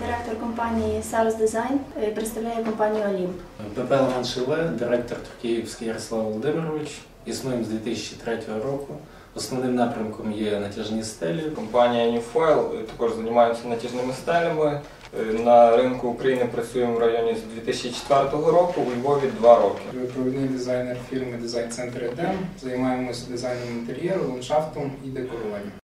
Директор компанії Sars Design е, представляє компанію Олімп. ПП Шиле, директор Туркіївський Ярослав Володимирович. Існуємо з 2003 року. Основним напрямком є натяжні стелі. Компанія Newfoil е, також займається натяжними стелями. Е, На ринку України працюємо в районі з 2004 року, у Львові 2 роки. Провідний дизайнер фірми Дизайн-центр Едем. Займаємося дизайном інтер'єру, ландшафтом і декоруванням.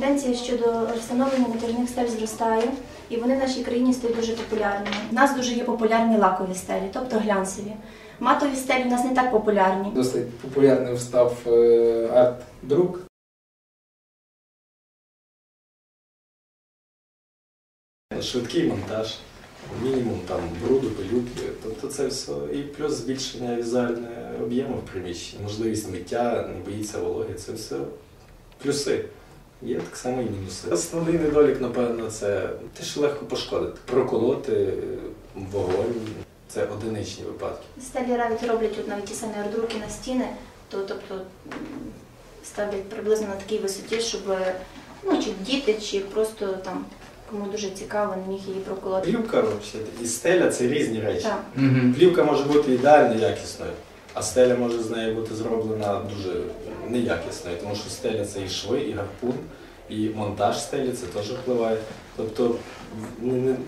Тенденція щодо встановлення натяжних стель зростає, і вони в нашій країні стають дуже популярними. У нас дуже є популярні лакові стелі, тобто глянцеві. Матові стелі в нас не так популярні. Досить популярним став е, арт-друк. Швидкий монтаж, мінімум там бруду, пилюки. Тобто це все. І плюс збільшення візуального об'єму в приміщенні, можливість миття, не боїться вологи. Це все плюси. Є так само і мінуси. Основний недолік, напевно, це те, що легко пошкодити. Проколоти вогонь. Це одиничні випадки. Стелі навіть роблять от навіть ті самі арт-друки на стіни, то тобто ставлять приблизно на такій висоті, щоб ну, чи діти, чи просто там кому дуже цікаво, не міг її проколоти. Плівка взагалі, і стеля це різні речі. Так. Плівка може бути ідеально якісною, а стеля може з нею бути зроблена дуже неякісною, тому що стеля це і шви, і гарпун, і монтаж стелі це теж впливає. Тобто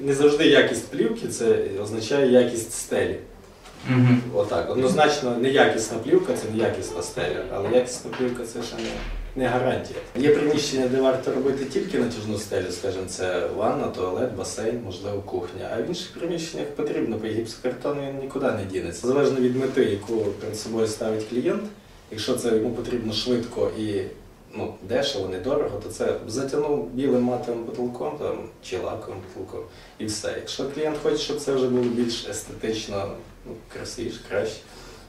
не, завжди якість плівки це означає якість стелі. Отак. Однозначно, неякісна плівка це неякісна стеля, але якісна плівка це ще не, не гарантія. Є приміщення, де варто робити тільки натяжну стелю, скажімо, це ванна, туалет, басейн, можливо, кухня. А в інших приміщеннях потрібно, бо гіпсокартон він нікуди не дінеться. Залежно від мети, яку перед собою ставить клієнт. Якщо це йому потрібно швидко і ну, дешево, недорого, то це затягнув білим матовим потолком там, чи лаковим потолком і все. Якщо клієнт хоче, щоб це вже було більш естетично, ну, красивіше, краще,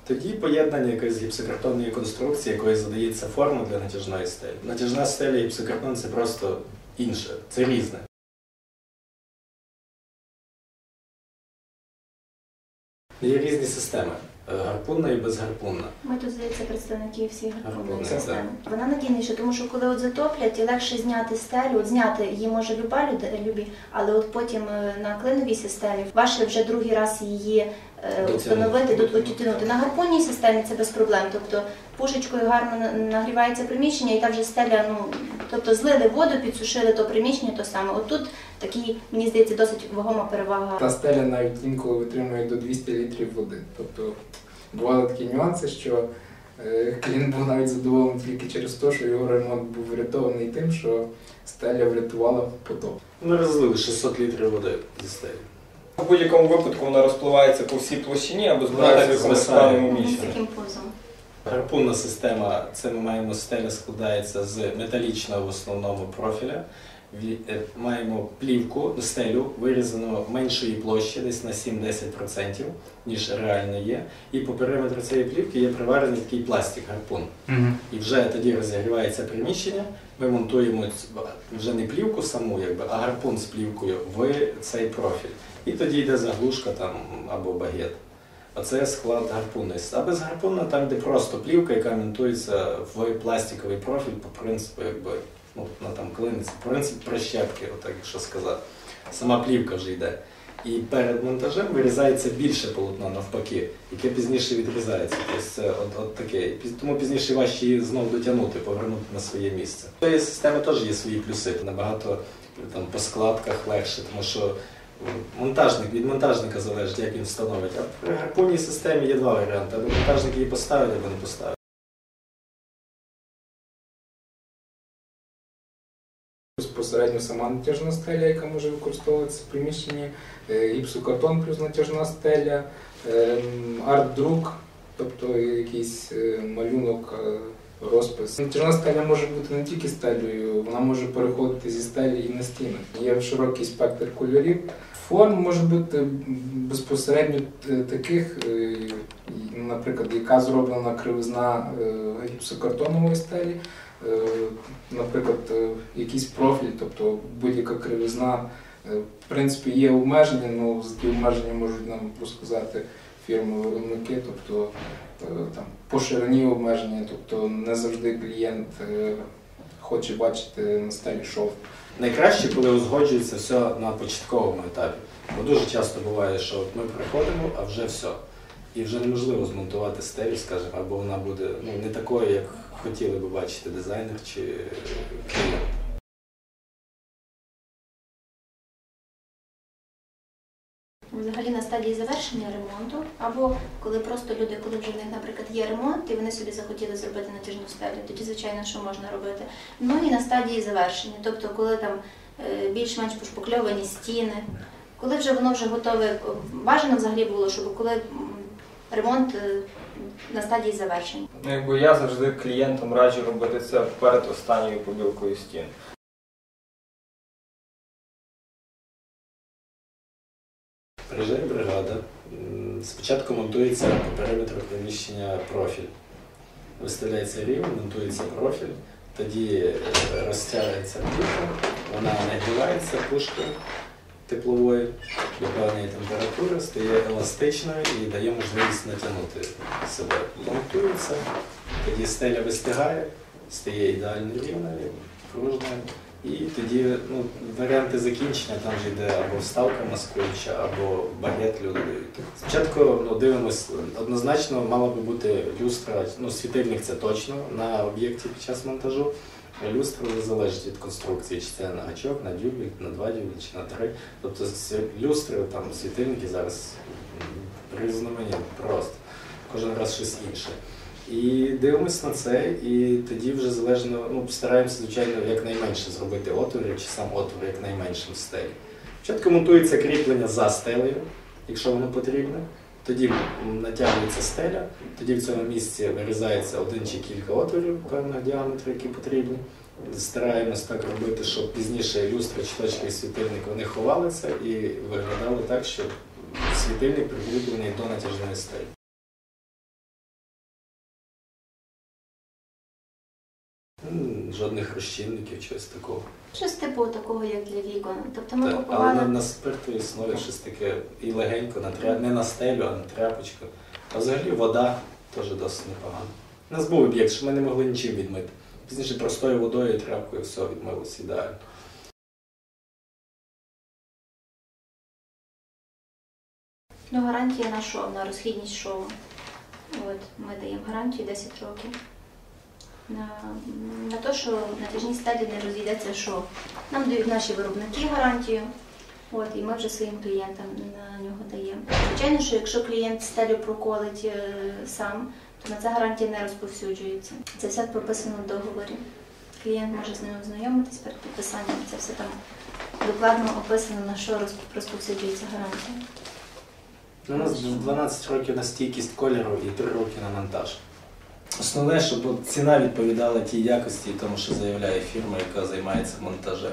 тоді поєднання якоїсь гіпсокартонної конструкції, якої задається форма для натяжної стелі. Натяжна стеля і гіпсокартон це просто інше, це різне. Є різні системи. Е, Гарпунна і безгарпунна. Ми тут, здається, представники всіх гарпунної системи. Вона надійніша, тому що коли от затоплять, і легше зняти стелю, от зняти її може люба любі, але от потім е, на клиновій системі важче вже другий раз її е, встановити, до- дотягнути. На гарпунній системі це без проблем. Тобто пушечкою гарно нагрівається приміщення, і там вже стеля, ну тобто злили воду, підсушили то приміщення, то саме. От тут такі, мені здається, досить вагома перевага. Та стеля навіть інколи витримує до 200 літрів води. Тобто бували такі нюанси, що е, клієнт був навіть задоволений тільки через те, що його ремонт був врятований тим, що стеля врятувала потоп. Ми розлили 600 літрів води зі стелі. В будь-якому випадку вона розпливається по всій площині або збирається в якомусь звисає. певному місці. Гарпунна система, це ми маємо стеля складається з металічного в основному профіля. Е, Маємо плівку, стелю вирізану меншої площі, десь на 7-10%, ніж реально є. І по периметру цієї плівки є приварений такий пластик гарпун. І вже тоді розігрівається приміщення. Ми монтуємо вже не плівку саму, якби, а гарпун з плівкою в цей профіль. І тоді йде заглушка там або багет. Оце склад гарпунної. А без гарпуна там, де просто плівка, яка монтується в пластиковий профіль по принципу, якби ну, на там клиниться, принцип прищепки, отак якщо сказати. Сама плівка вже йде. І перед монтажем вирізається більше полотна навпаки, яке пізніше відрізається. Тобто це от, от таке. Тому пізніше важче її знову дотягнути, повернути на своє місце. Цієї системи теж є свої плюси. Набагато там по складках легше, тому що монтажник від монтажника залежить, як він встановить. А при гарпунній системі є два варіанти. Або монтажник її поставить, або не поставить. Безпосередньо сама натяжна стеля, яка може використовуватися в приміщенні, е, гіпсокартон плюс натяжна стеля, ем, арт-друк, тобто якийсь е, малюнок, е, розпис. Натяжна стеля може бути не тільки стелею, вона може переходити зі стелі і на стіни. Є широкий спектр кольорів. Форм може бути безпосередньо таких, е, наприклад, яка зроблена кривизна е, гіпсокартонової стелі. Е, наприклад, е, якийсь профіль, тобто будь-яка кривизна. Е, В принципі, є обмеження, але за ті обмеження можуть нам розказати фірми-виробники, тобто там, по ширині обмеження, тобто не завжди клієнт хоче бачити на стелі шов. Найкраще, коли узгоджується все на початковому етапі. Бо дуже часто буває, що ми приходимо, а вже все. І вже неможливо змонтувати стелю, скажімо, або вона буде ну, не такою, як хотіли би бачити дизайнер чи клієнт. Взагалі на стадії завершення ремонту, або коли просто люди, коли вже в них, наприклад, є ремонт, і вони собі захотіли зробити натяжну стелю, тоді, звичайно, що можна робити. Ну і на стадії завершення, тобто коли там е, більш-менш пошпакльовані стіни, коли вже воно вже готове, бажано взагалі було, щоб коли ремонт е, на стадії завершення. Ну, якби я завжди клієнтам раджу робити це перед останньою побілкою стін. Приїжджає бригада. Спочатку монтується по периметру приміщення профіль. Виставляється рівень, монтується профіль, тоді е, розтягується плівка, вона нагрівається пушкою тепловою до певної температури, стає еластичною і дає можливість натягнути себе. Монтується, тоді стеля вистигає, стає ідеально рівною, пружною. І тоді ну, варіанти закінчення там вже йде або вставка маскуюча, або багет дають. Спочатку ну, дивимось, однозначно мала би бути люстра, ну світильник це точно на об'єкті під час монтажу. Люстра залежить від конструкції, чи це на гачок, на дюбель, на два дюбель, чи на три. Тобто люстри, там світильники зараз різноманітні просто. Кожен раз щось інше. І дивимось на це, і тоді вже залежно, ну, стараємося, звичайно, якнайменше зробити отворів, чи сам отвор якнайменшим в стелі. Спочатку монтується кріплення за стелею, якщо воно потрібне. Тоді натягується стеля, тоді в цьому місці вирізається один чи кілька отворів певного діаметру, які потрібні. Стараємось так робити, щоб пізніше люстра, чи точки і світильник вони ховалися і виглядали так, щоб світильник прикріплений до натяжної стелі. Жодних розчинників, чогось такого. Щось типу такого, як для вікон. Тобто ми Так, але на, купували. на спиртовій основі щось таке і легенько, на тря... не на стелю, а на тряпочку. А взагалі вода теж досить непогана. У нас був об'єкт, що ми не могли нічим відмити. Пізніше простою водою і тряпкою все відмилося ідеально. Ну, гарантія на шов, на розхідність шову. От, ми даємо гарантію 10 років. На, на те, що натяжній стадії не розійдеться шов. Нам дають наші виробники гарантію, от, і ми вже своїм клієнтам на нього даємо. Звичайно, що якщо клієнт стелю проколить е, сам, то на це гарантія не розповсюджується. Це все прописано в договорі. Клієнт може з ним ознайомитись перед підписанням. Це все там докладно описано, на що розповсюджується гарантія. У нас 12 років на стійкість кольору і 3 роки на монтаж. Основне, щоб ціна відповідала тій якості, тому що заявляє фірма, яка займається монтажем.